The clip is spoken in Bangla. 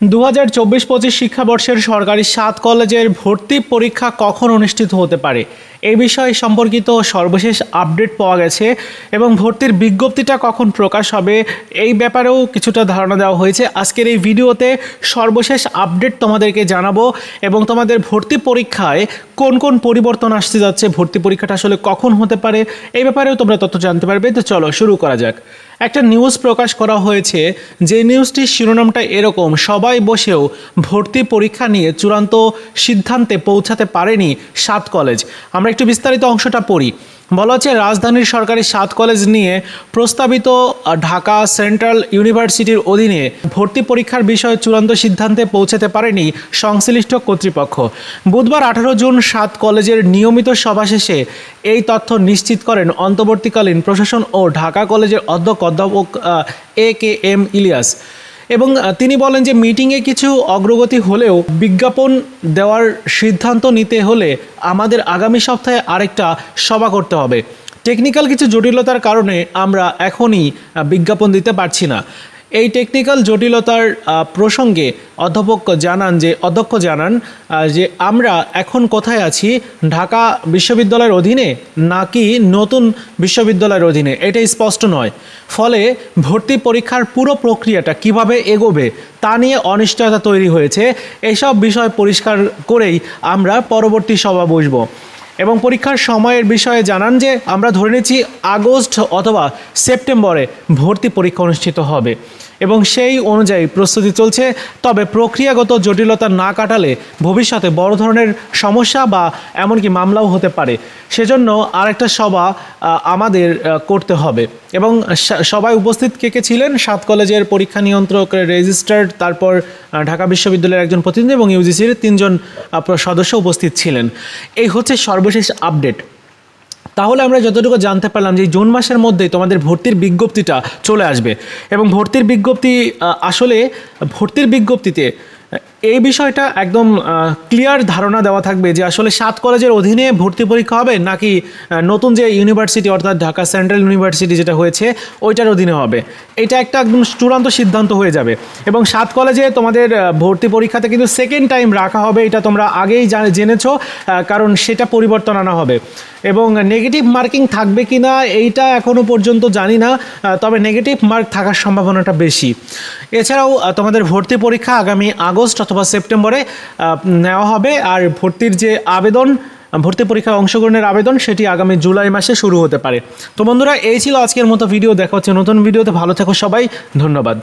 দু হাজার চব্বিশ পঁচিশ শিক্ষাবর্ষের সরকারি সাত কলেজের ভর্তি পরীক্ষা কখন অনুষ্ঠিত হতে পারে? এই বিষয়ে সম্পর্কিত সর্বশেষ আপডেট পাওয়া গেছে এবং ভর্তির বিজ্ঞপ্তিটা কখন প্রকাশ হবে এই ব্যাপারেও কিছুটা ধারণা দেওয়া হয়েছে। আজকের এই ভিডিওতে সর্বশেষ আপডেট তোমাদেরকে জানাব এবং তোমাদের ভর্তি পরীক্ষায় কোন কোন পরিবর্তন আসতে যাচ্ছে, ভর্তি পরীক্ষাটা আসলে কখন হতে পারে, এই ব্যাপারেও তোমরা তথ্য জানতে পারবে। তো চলো শুরু করা যাক। একটা নিউজ প্রকাশ করা হয়েছে যে নিউজটির শিরোনামটা এরকম, সবাই বসেও ভর্তি পরীক্ষা নিয়ে চূড়ান্ত সিদ্ধান্তে পৌঁছাতে পারেনি সাত কলেজ আমরা একটু বিস্তারিত অংশটা পড়ি। বলা হচ্ছে রাজধানীর সরকারি সাত কলেজ নিয়ে প্রস্তাবিত ঢাকা সেন্ট্রাল ইউনিভার্সিটির অধীনে ভর্তি পরীক্ষার বিষয়ে চূড়ান্ত সিদ্ধান্তে পৌঁছাতে পারেনি সংশ্লিষ্ট কর্তৃপক্ষ। বুধবার আঠারো জুন সাত কলেজের নিয়মিত সভা শেষে এই তথ্য নিশ্চিত করেন অন্তর্বর্তীকালীন প্রশাসন ও ঢাকা কলেজের অধ্যক্ষ অধ্যাপক এ কে এম ইলিয়াস। এবং তিনি বলেন যে মিটিংয়ে কিছু অগ্রগতি হলেও বিজ্ঞাপন দেওয়ার সিদ্ধান্ত নিতে হলে আমাদের আগামী সপ্তাহে আরেকটা সভা করতে হবে। টেকনিক্যাল কিছু জটিলতার কারণে আমরা এখনই বিজ্ঞাপন দিতে পারছি না। এই টেকনিক্যাল জটিলতার প্রসঙ্গে অধ্যাপক জানান যে, অধ্যক্ষ জানান যে আমরা এখন কোথায় আছি? ঢাকা বিশ্ববিদ্যালয়ের অধীনে নাকি নতুন বিশ্ববিদ্যালয়ের অধীনে? এটা স্পষ্ট নয়। ফলে ভর্তি পরীক্ষার পুরো প্রক্রিয়াটা কীভাবে এগোবে তা নিয়ে অনিশ্চয়তা তৈরি হয়েছে। এসব বিষয় পরিষ্কার করেই আমরা পরবর্তী সভা বসবো। এবং পরীক্ষার সময়ের বিষয়ে জানান যে আমরা ধরে নিচ্ছি আগস্ট অথবা সেপ্টেম্বরে ভর্তি পরীক্ষা অনুষ্ঠিত হবে। এবং সেই অনুযায়ী প্রস্তুতি চলছে। তবে প্রক্রিয়াগত জটিলতা না কাটালে ভবিষ্যতে বড় ধরনের সমস্যা বা এমনকি মামলাও হতে পারে। সেজন্য আরেকটা সভা আমাদের করতে হবে। এবং সবাই উপস্থিত কে কে ছিলেন? সাত কলেজের পরীক্ষা নিয়ন্ত্রক রেজিস্টার্ড, তারপর ঢাকা বিশ্ববিদ্যালয়ের একজন প্রতিনিধি এবং ইউজিসির তিনজন সদস্য উপস্থিত ছিলেন। এই হচ্ছে সর্বশেষ আপডেট তাহলে আমরা যতটুকু জানতে পারলাম যে জুন মাসের মধ্যেই তোমাদের ভর্তির বিজ্ঞপ্তিটা চলে আসবে। এবং ভর্তির বিজ্ঞপ্তি আসলে ভর্তির বিজ্ঞপ্তিতে এই বিষয়টা একদম ক্লিয়ার ধারণা দেওয়া থাকবে যে আসলে সাত কলেজের অধীনে ভর্তি পরীক্ষা হবে নাকি নতুন যে ইউনিভার্সিটি অর্থাৎ ঢাকা সেন্ট্রাল ইউনিভার্সিটি যেটা হয়েছে, ওইটার অধীনে হবে। এটা একটা একদম চূড়ান্ত সিদ্ধান্ত হয়ে যাবে। এবং সাত কলেজে তোমাদের ভর্তি পরীক্ষাতে কিন্তু সেকেন্ড টাইম রাখা হবে, এটা তোমরা আগেই জানে- জেনেছো কারণ সেটা পরিবর্তন আনা হবে। এবং নেগেটিভ মার্কিং থাকবে কি না, এইটা এখনও পর্যন্ত জানি না তবে নেগেটিভ মার্ক থাকার সম্ভাবনাটা বেশি। এছাড়াও তোমাদের ভর্তি পরীক্ষা আগামী আগস্ট অথবা সেপ্টেম্বরে নেওয়া হবে। আর ভর্তির যে আবেদন, ভর্তি পরীক্ষায় অংশগ্রহণের আবেদন, সেটি আগামী জুলাই মাসে শুরু হতে পারে। তো বন্ধুরা, এই ছিল আজকের মতো ভিডিও। দেখা হচ্ছে নতুন ভিডিওতে। ভালো থেকো সবাই। ধন্যবাদ।